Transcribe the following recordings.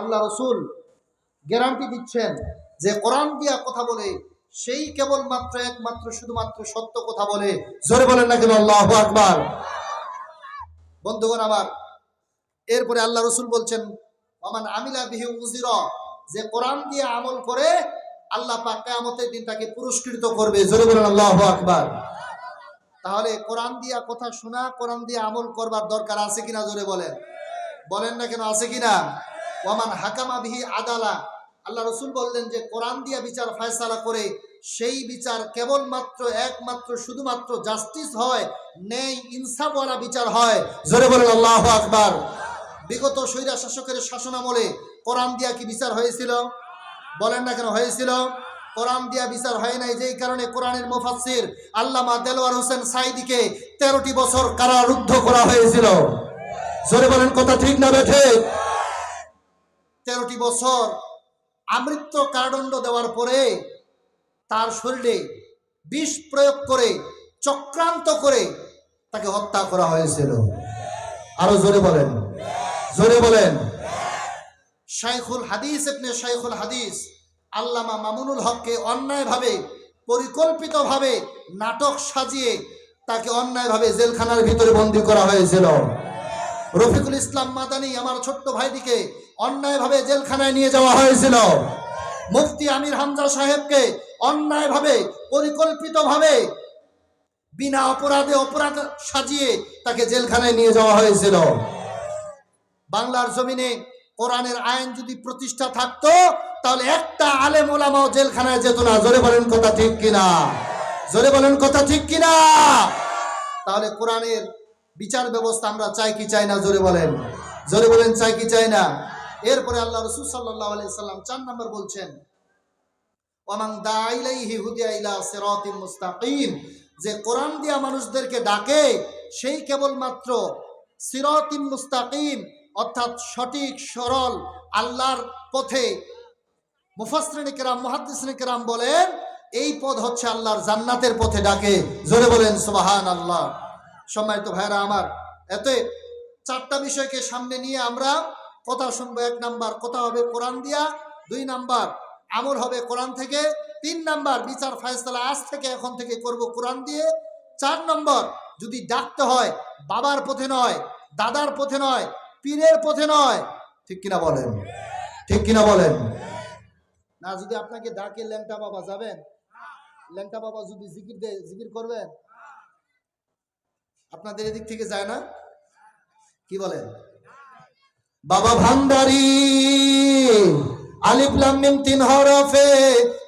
আল্লাহ রসুল গ্যারান্টি দিচ্ছেন যে কোরআন দিয়া কথা বলে, সেই কেবলমাত্র একমাত্র, শুধুমাত্র সত্য কথা বলে। জোরে বলেন না কেন? আল্লাহ আকবার। বন্ধুগণ আমার, এরপরে আল্লাহ রসুল বলছেন আমান আমিলা বিহি উজির যে কোরআন দিয়ে আমল করে, আল্লাহ পাক কিয়ামতের দিন তাকে পুরস্কৃত করবে। জোরে বলেন আল্লাহ আকবার। তাহলে কোরআন দিয়া কথা শোনা, কোরআন দিয়ে আমল করবার দরকার আছে কিনা? জোরে বলেন। বলেন না কেন? আছে কিনা? ওয়ামান হাকামা বিহি আদালা। আল্লাহ রসুল বললেন যে, কোরআন দিয়া বিচার ফয়সালা করে সেই বিচার কেবলমাত্র, একমাত্র, শুধুমাত্র জাস্টিস হয়, নেই ইনসাফওয়ালা বিচার হয়। জোরে বলেন আল্লাহ আকবার। বিগত স্বৈরা শাসকের শাসনামলে কোরআন দিয়া কি বিচার হয়েছিল? বলেন না কেন, হয়েছিল। কোরআন দিয়া বিচার হয় নাই যেই কারণে কোরআনের মুফাসসির আল্লামা দেলোয়ার হোসেন সাইদিকে তেরোটি বছর কারারুদ্ধ করা হয়েছিল। জোরে বলেন, কথা ঠিক না বেঠে তেরোটি বছর আমৃত্য কারাদণ্ড দেওয়ার পরে তার শরীরে বিষ প্রয়োগ করে, চক্রান্ত করে তাকে হত্যা করা হয়েছিল। আরও জোরে বলেন। জোরে বলেন। শাইখুল হাদিস ইবনে শাইখুল হাদিস আল্লামা মামুনুল হককে অন্যায়ভাবে, পরিকল্পিতভাবে নাটক সাজিয়ে তাকে অন্যায়ভাবে জেলখানার ভিতরে বন্দী করা হয়েছিল। রফিকুল ইসলাম মাদানি, আমার ছোট্ট ভাইটিকে অন্যায়ভাবে জেলখানায় নিয়ে যাওয়া হয়েছিল। মুফতি আমির হামজা সাহেবকে অন্যায়ভাবে, পরিকল্পিতভাবে বিনা অপরাধে অপরাধ সাজিয়ে তাকে জেলখানায় নিয়ে যাওয়া হয়েছিল। বাংলার জমিনে কোরআনের আইন যদি প্রতিষ্ঠা থাকতো, তাহলে একটা আলেম ওলামাও জেলখানায় যেত না। জোরে বলেন কথা ঠিক কিনা? জোরে বলেন কথা ঠিক কিনা? তাহলে কোরআনের বিচার ব্যবস্থা আমরা চাই কি চাই না? জোরে বলেন। জোরে বলেন চাই কি চাই না? এরপরে আল্লাহ রসুল সাল্লাহ আলাইহি সাল্লাম চার নম্বর বলছেন যে কোরআন দিয়া মানুষদেরকে ডাকে, সেই কেবলমাত্র সিরাতিম মুস্তাকিম, অর্থাৎ সঠিক, সরল, আল্লাহর পথে মুফাসরিনে কেরাম কেরাম বলেন, এই পথ হচ্ছে আল্লাহর জান্নাতের পথে ডাকে। জোরে বলেন সুবাহান আল্লাহ সম্মানিত ভাইরা আমার, এতে চারটা বিষয়কে সামনে নিয়ে আমরা কথা শুনব এক নাম্বার, কথা হবে কোরআন দিয়া, দুই নাম্বার, আমল হবে কোরআন থেকে, তিন নাম্বার, বিচার ফায়সালা আজ থেকে এখন থেকে করব কোরআন দিয়ে, চার নম্বর, যদি ডাকতে হয়, বাবার পথে নয়, দাদার পথে নয়, পীরের পথে নয়, ঠিক কিনা বলেন? ঠিক কিনা বলেন? না, যদি আপনাকে ডাকে, ল্যাংটা বাবা যাবেন? ল্যাংটা বাবা যদি জিকির দেয়, জিকির করবেন? আপনাদের এদিক থেকে যায় না? কি বলেন? বাবা ভান্ডারি। আলিফ তিন হরফে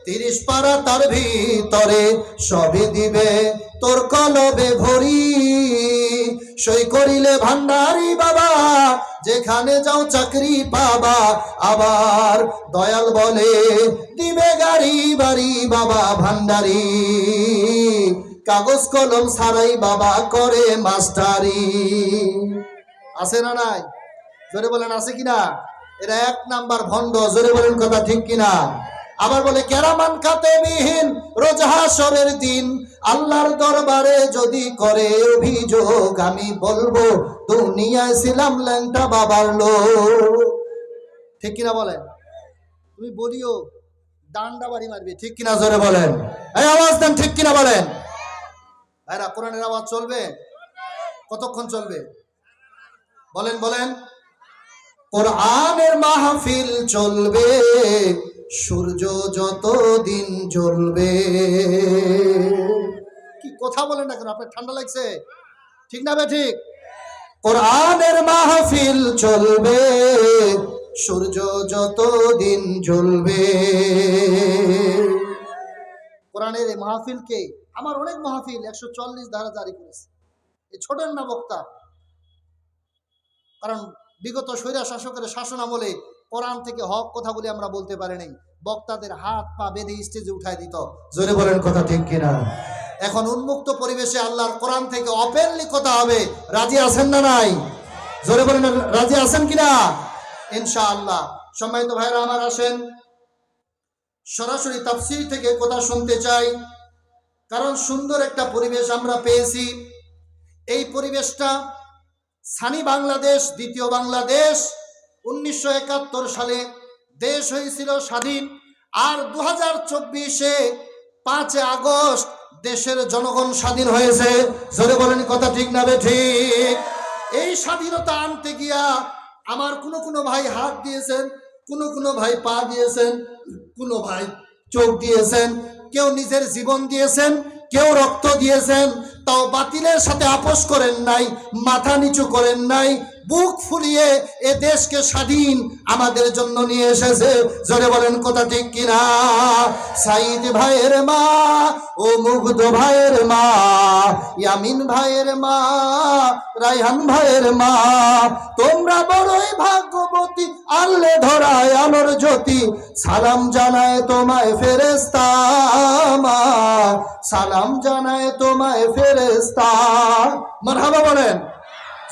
তিরিশ পারা তার ভিতরে সবই দিবে তোর কলবে ভরি। সই করিলে ভান্ডারি বাবা, যেখানে যাও চাকরি পাবা, আবার দয়াল বলে দিবে গাড়ি বাড়ি বাবা ভান্ডারি। কাগজ কলম সারাই বাবা করে মাস্টারি। আছে না নাই? জোরে বলেন, আছে কিনা? এরা এক নাম্বার ভণ্ড, জোরে বলেন কথা ঠিক কিনা? আবার বলে, কেরামান খাতে বিহীন রোজ হাসরের দিন, আল্লাহর দরবারে যদি করে অভিযোগ, আমি বলব, দুনিয়ায় ছিলাম ল্যাংটা বাবার লোক। ঠিক কিনা বলেন? তুমি বলিও ডান্ডা বাড়ি মারবে, ঠিক কিনা জোরে বলেন? এই আওয়াজ দেন, ঠিক কিনা বলেন? ভাইরা, কোরআনের আওয়াজ চলবে? কতক্ষণ চলবে? বলেন বলেন। কোরআনের মাহফিল চলবে, সূর্য যত দিন জ্বলবে। কি কথা বলেন না কেন আপনার ঠান্ডা লাগছে? ঠিক না ঠিক? কোরআনের মাহফিল চলবে, সূর্য যত দিন জ্বলবে। কোরআনের এই মাহফিলকে, আমার অনেক মাহফিল একশো চল্লিশ ধারা জারি করেছে। এই ছোটের না বক্তা। কারণ বিগত স্বৈরা শাসকের শাসন আমলে কোরআন থেকে হক কথা বলে আমরা বলতে পারি নাই। বক্তাদের হাত পা বেঁধে স্টেজে উঠাই দিত। জোরে বলেন কথা ঠিক কিনা? এখন উন্মুক্ত পরিবেশে আল্লাহর কোরআন থেকে অপেনলি কথা হবে। রাজি আছেন না নাই? জোরে বলেন, রাজি আছেন কিনা? ইনশাআল্লাহ। সম্মানিত ভাইরা আমার আসেন। সরাসরি তাফসির থেকে কথা শুনতে চাই। কারণ সুন্দর একটা পরিবেশ আমরা পেয়েছি। এই পরিবেশটা সানি বাংলাদেশ, দ্বিতীয় বাংলাদেশ। উনিশশো একাত্তর সালে দেশ হয়েছিল স্বাধীন। আর দু হাজার চব্বিশে পাঁচ আগস্ট দেশের জনগণ স্বাধীন হয়েছে। জোরে বলেন কথা ঠিক না ঠিক? এই স্বাধীনতা আনতে গিয়া আমার কোনো কোনো ভাই হাত দিয়েছেন, কোনো কোনো ভাই পা দিয়েছেন, কোনো ভাই চোখ দিয়েছেন, কেউ নিজের জীবন দিয়েছেন, কেউ রক্ত দিয়েছেন তাও বাতিলের সাথে আপোষ করেন নাই, মাথা নিচু করেন নাই, বুক ফুলিয়ে এ দেশকে স্বাধীন আমাদের জন্য নিয়ে এসেছে। জোরে বলেন, কথা ঠিক কিনা? সাইদ ভাইয়ের মা ও মুগ্ধ ভাইয়ের মা, ইয়ামিন ভাইয়ের মা, রায়হান ভাইয়ের মা, তোমরা বড়ই ভাগ্যবতী, আল্লে ধরায় আলোর জ্যোতি। সালাম জানায় তোমায় ফেরেস্তা সালাম জানায় তোমায় ফেরেস্তা মারহাবা বলেন।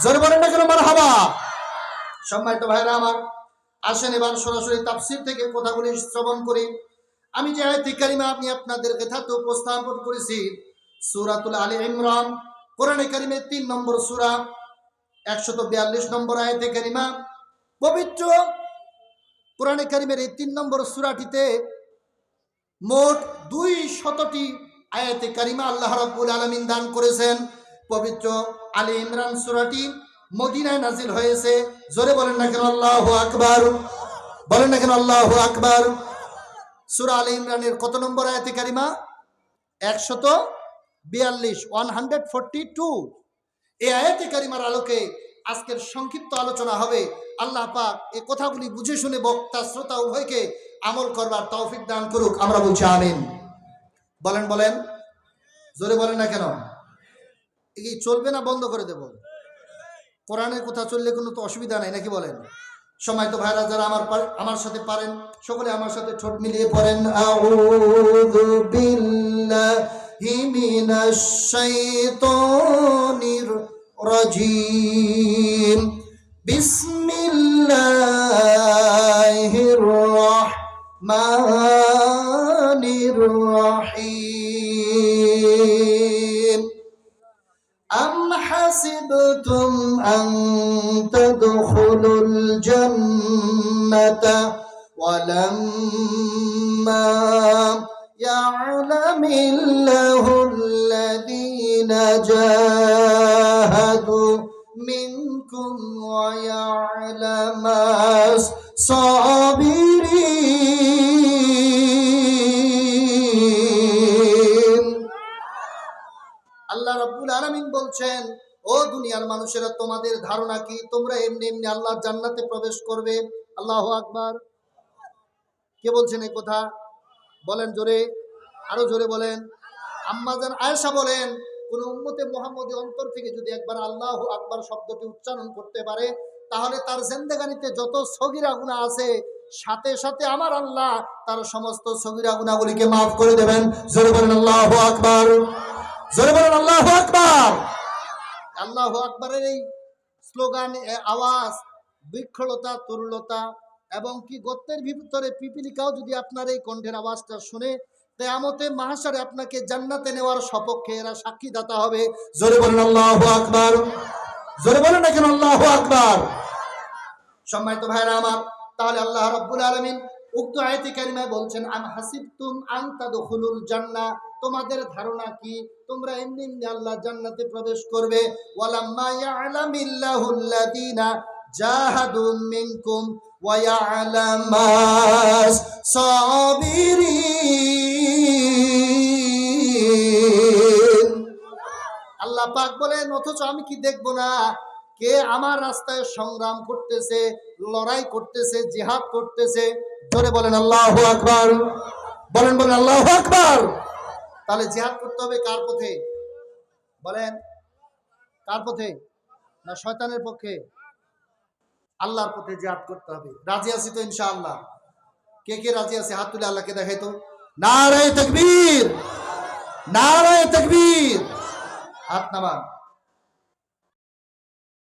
জোরে বলেন না কেন মারহাবা? সম্মানিত ভাইরা আমার, আসেন এবার সরাসরি তাফসির থেকে কথাগুলি শ্রবণ করি। আমি যে আয়াতি কারিমা আমি আপনাদের কথাতে উপস্থাপন করেছি, সূরাতুল আলী ইমরান। কোরআনে কারিমের তিন নম্বর সূরা, একশত বিয়াল্লিশ নম্বর আয়াতে কারিমা, পবিত্র কোরআনে কারিমের এই তিন নম্বর সুরাটিতে মোট দুই শতটি আয়াতে কারিমা আল্লাহ রাব্বুল আলামিন দান করেছেন। পবিত্র আলী ইমরান সুরাটি মদিনায় নাজিল হয়েছে। জোরে বলেন না কেন আল্লাহু আকবার? বলেন না কেন আল্লাহু আকবার? সুরা আলী ইমরানের কত নম্বর আয়াতে কারিমা? একশত বিয়াল্লিশ ওয়ান হান্ড্রেড ফোরটি টু এই আয়াতে কারিমার আলোকে আজকের সংক্ষিপ্ত আলোচনা হবে। আল্লাহ পাক এই কথাগুলি বুঝে শুনে বক্তা, শ্রোতা উভয়কে আমল করবার তৌফিক দান করুক। আমরা বলছি আমিন। বলেন বলেন। জোরে বলেন না কেন? এই চলবে না, বন্ধ করে দেব। কোরআনের কথা চললে কোনো তো অসুবিধা নাই, নাকি বলেন? সময় তো ভাইরা, যারা আমার আমার সাথে পারেন, সকলে আমার সাথে ঠোঁট মিলিয়ে পড়েন। আউযু বিল্লাহি الرجيم بسم الله الرحمن الرحيم أم حسبتم أن تدخلوا الجنة ولما يعلم الله الذين جاءوا সাবিরিন আল্লাহ রাব্বুল আলামিন বলছেন, ও দুনিয়ার মানুষেরা, তোমাদের ধারণা কি? তোমরা এমনি এমনি আল্লাহ জান্নাতে প্রবেশ করবে? আল্লাহ আকবার। কে বলছেন এই কথা? বলেন জোরে, আরও জোরে বলেন। আম্মাজান আয়েশা বলেন, কোন উম্মতে মোহাম্মদী অন্তর থেকে যদি একবার আল্লাহ আকবার শব্দটি উচ্চারণ করতে পারে তাহলে তার জিন্দেগানিতে যত সগিরা গুণা আছে, সাথে সাথে আমার আল্লাহ তার সমস্ত সগিরা গুণাগুলিকে মাফ করে দেবেন। আল্লাহু আকবার। আল্লাহ আকবার। আল্লাহ আকবরের এই স্লোগান আওয়াজ, বৃক্ষলতা তরুলতা এবং কি গত্তের ভিতরে পিপিলিকাও যদি আপনার এই কণ্ঠের আওয়াজটা শুনে তেয়ামতে মাহাসারে আপনাকে জান্নাতে নেওয়ার সপক্ষে এরা সাক্ষীদাতা হবে। জোরে বলেন, আল্লাহ আকবার। জোরে বলেন না কেন? আল্লাহ আকবার। সম্মানিত ভাইরা আমার, তাহলে আল্লাহ রাব্বুল আলামিন উক্ত আয়াতে কারিমায় বলছেন, আম হাসিবতুম আন তাদখুলুল জান্নাহ? তোমাদের ধারণা কি? তোমরা এমনি এমনি আল্লাহ জান্নাতে প্রবেশ করবে। ওয়ালাম্মা ইয়ালামিল্লাহুল্লাযীনা জাহাদু মিনকুম ওয়া ইয়ালামাস সাবিরিন। আল্লাহ পাক বলেন, অথচ আমি কি দেখব না? কে আমার রাস্তায় সংগ্রাম করতেছে, লড়াই করতেছে, জিহাদ করতেছে? জোরে বলেন, আল্লাহ আকবার। বলেন বলেন, আল্লাহ আকবার। তাহলে জিহাদ করতে হবে কার পথে? বলেন, কার পথে? না শয়তানের পক্ষে? আল্লাহর পথে জিহাদ করতে হবে। রাজি আছি তো, ইনশাআল্লাহ? কে কে রাজি আছে? হাত তুলে আল্লাহকে দেখাই তো। নারায় তকবীর! নারায় তকবীর! হাত নামান